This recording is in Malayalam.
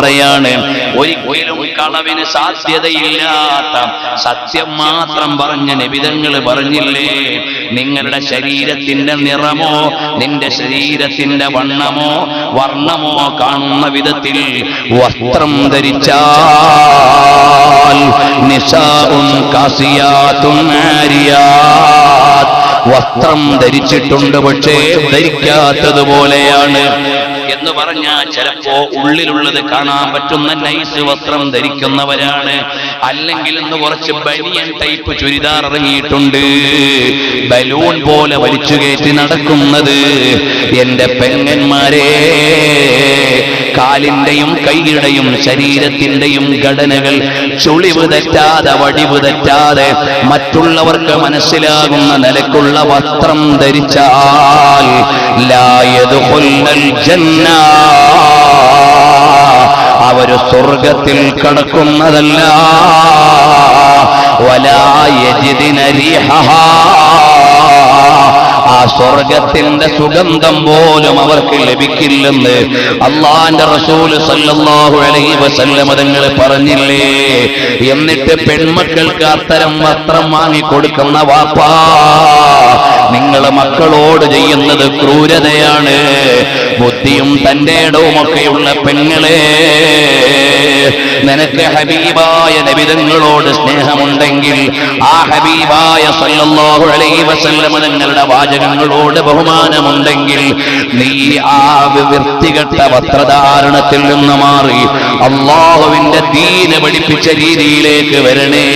പറയാണ് ഒരിക്കലും കളവിന് സാധ്യതയില്ലാത്ത സത്യം മാത്രം പറഞ്ഞ നിബിതങ്ങൾ പറഞ്ഞില്ലേ? നിങ്ങളുടെ ശരീരത്തിന്റെ നിറമോ നിന്റെ ശരീരത്തിന്റെ വണ്ണമോ വർണമോ കാണുന്ന വിധത്തിൽ വസ്ത്രം ധരിച്ചാൽ വസ്ത്രം ധരിച്ചിട്ടുണ്ട് പക്ഷേ ധരിക്കാത്തതുപോലെയാണ് എന്ന് പറഞ്ഞാൽ ചിലപ്പോ ഉള്ളിലുള്ളത് കാണാൻ പറ്റുന്ന നൈസ് വസ്ത്രം ധരിക്കുന്നവരാണ്. അല്ലെങ്കിൽ ഇന്ന് കുറച്ച് ബനിയൻ ടൈപ്പ് ചുരിദാർ ഇറങ്ങിയിട്ടുണ്ട്. ബലൂൺ പോലെ വലിച്ചു കയറ്റി നടക്കുന്നത് എന്റെ പെങ്ങന്മാരെ. കാലിന്റെയും കൈയുടെയും ശരീരത്തിന്റെയും ഘടനകൾ ചുളിവ് തെറ്റാതെ വടിവ് തെറ്റാതെ മറ്റുള്ളവർക്ക് മനസ്സിലാകുന്ന നിലക്കുള്ള വസ്ത്രം ധരിച്ചാൽ അവർ സ്വർഗത്തിൽ കടക്കുന്നതല്ല. ആ സ്വർഗത്തിന്റെ സുഗന്ധം പോലും അവർക്ക് ലഭിക്കില്ലെന്ന് അള്ളാന്റെ റസൂൽ സല്ലല്ലാഹു അലൈഹി വസല്ലമ പറഞ്ഞില്ലേ? എന്നിട്ട് പെൺമക്കൾക്ക് അത്തരം വസ്ത്രം വാങ്ങിക്കൊടുക്കുന്ന വാപ്പാ. നിങ്ങൾ മക്കളോട് ചെയ്യുന്നത് ക്രൂരതയാണ്. ബുദ്ധിയും തന്റെ ഇടവുമൊക്കെയുള്ള പെങ്ങളെ നിനക്ക് ഹബീബായ നബിതങ്ങളോട് സ്നേഹമുണ്ടെങ്കിൽ ആ ഹബീബായ സല്ലല്ലാഹു അലൈഹി വസല്ലമ നിങ്ങളുടെ വാചകങ്ങളോട് ബഹുമാനമുണ്ടെങ്കിൽ നീ ആ വൃത്തികെട്ട വസ്ത്രധാരണത്തിൽ നിന്ന് മാറി അള്ളാഹുവിന്റെ ദീന പഠിപ്പിച്ച രീതിയിലേക്ക് വരണേ.